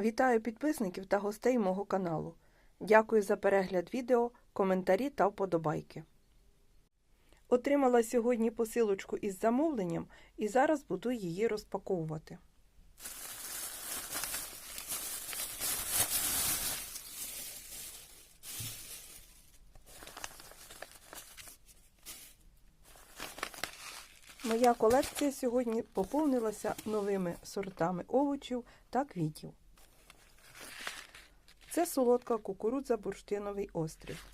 Вітаю підписників та гостей мого каналу. Дякую за перегляд відео, коментарі та вподобайки. Отримала сьогодні посилочку із замовленням і зараз буду її розпаковувати. Моя колекція сьогодні поповнилася новими сортами овочів та квітів. Це солодка кукурудза бурштиновий острів.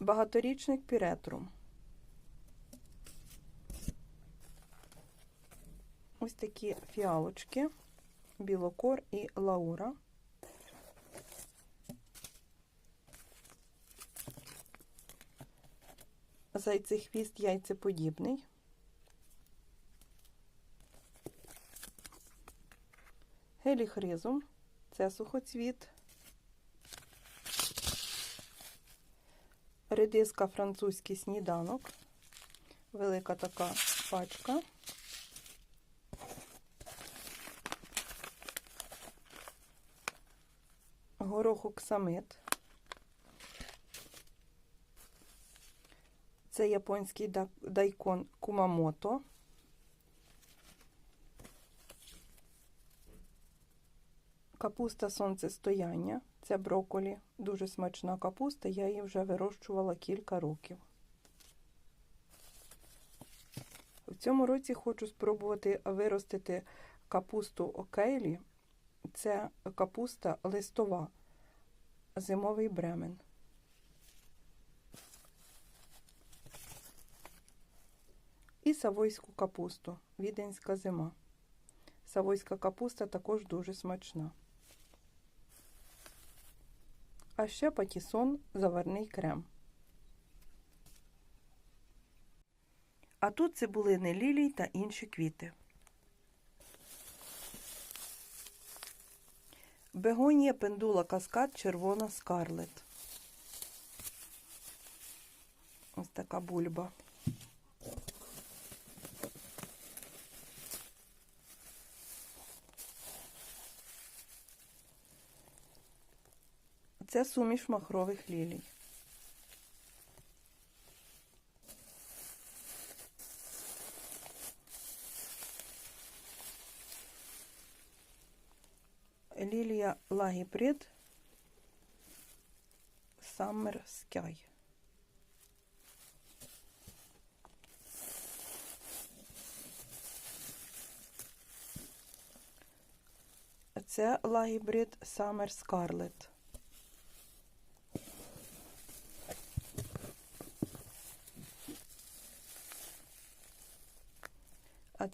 Багаторічник піретрум. Ось такі фіалочки, білокор і лаура. Зайцехвіст яйцеподібний. Геліхризум це сухоцвіт. Редиска французький сніданок. Велика така пачка. Горохоксамит. Це японський дайкон Кумамото. Капуста сонцестояння. Це броколі. Дуже смачна капуста. Я її вже вирощувала кілька років. В цьому році хочу спробувати виростити капусту окейлі. Це капуста листова, зимовий бремен. І савойську капусту. Віденська зима. Савойська капуста також дуже смачна. А ще патісон заварний крем. А тут цибулини лілій та інші квіти. Бегонія пендула каскад червона скарлет. Ось така бульба. Це суміш махрових лілій. Лілія лагіприд Summer Sky. Це лагібрид Summer Scarlet.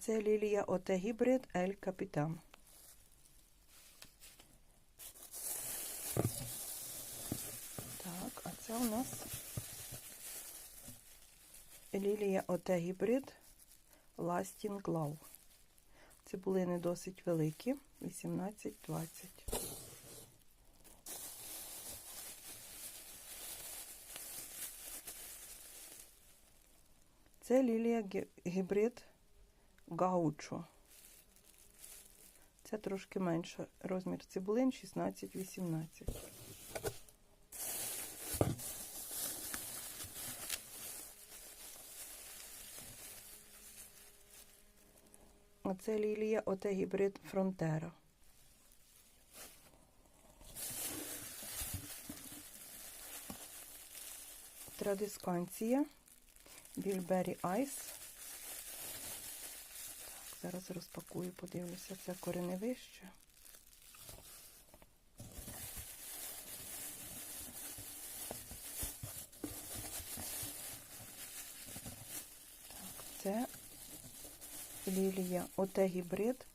Це лілія Оте гібрид Ель Капітан. Так, а це у нас лілія Оте гібрид Lasting Glow. Цибулини досить великі, 18-20. Це лілія гібрид гаучо. Це трошки менше розмір цибулин 16-18. Оце лілія, оте гібрид Фронтера. Традисканція, Більбері Айс. Зараз розпакую, подивлюся, це кореневище. Це лілія, оте гібрид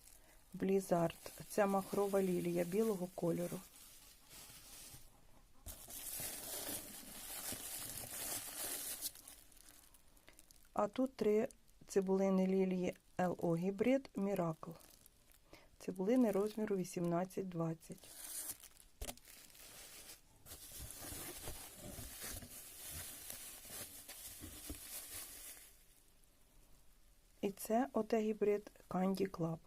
Блізард. Це махрова лілія білого кольору. А тут три цибулини лілії ЛО гібрид Міракл. Цибулини розміру 18-20. І це оте гібрид Candy Club.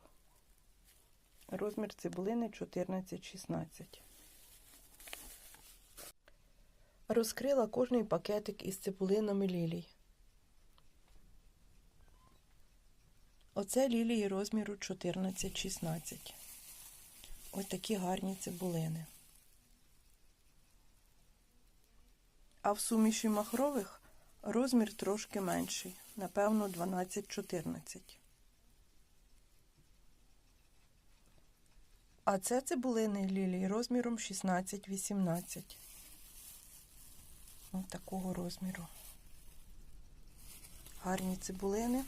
Розмір цибулини 14-16. Розкрила кожний пакетик із цибулинами лілій. Оце лілії розміру 14-16. Ось такі гарні цибулини. А в суміші махрових розмір трошки менший, напевно, 12-14. А це цибулини лілії розміром 16-18. Ось такого розміру. Гарні цибулини.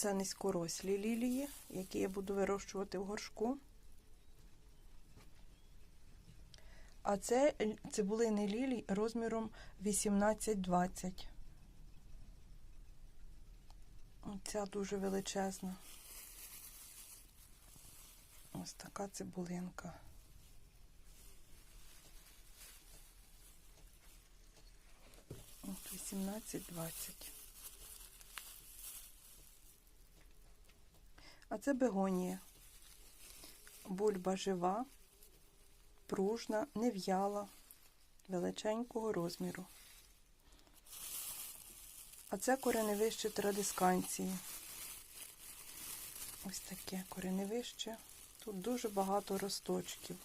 Це низькорослі лілії, які я буду вирощувати в горшку. А це цибулини лілій розміром 18-20. Ця дуже величезна. Ось така цибулинка. От 18-20. А це бегонія. Бульба жива, пружна, нев'яла, величенького розміру. А це кореневище традисканції. Ось таке кореневище. Тут дуже багато росточків.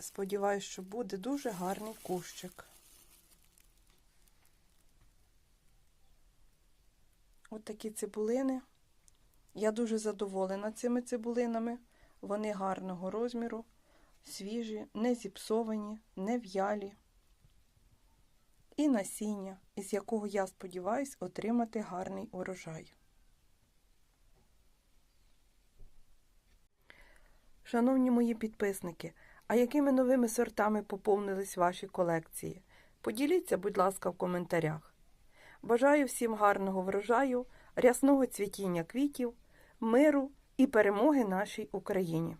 Сподіваюсь, що буде дуже гарний кущик. Ось такі цибулини. Я дуже задоволена цими цибулинами. Вони гарного розміру, свіжі, не зіпсовані, не в'ялі. І насіння, із якого я сподіваюся отримати гарний урожай. Шановні мої підписники, а якими новими сортами поповнились ваші колекції? Поділіться, будь ласка, в коментарях. Бажаю всім гарного врожаю, рясного цвітіння квітів, миру і перемоги нашій Україні!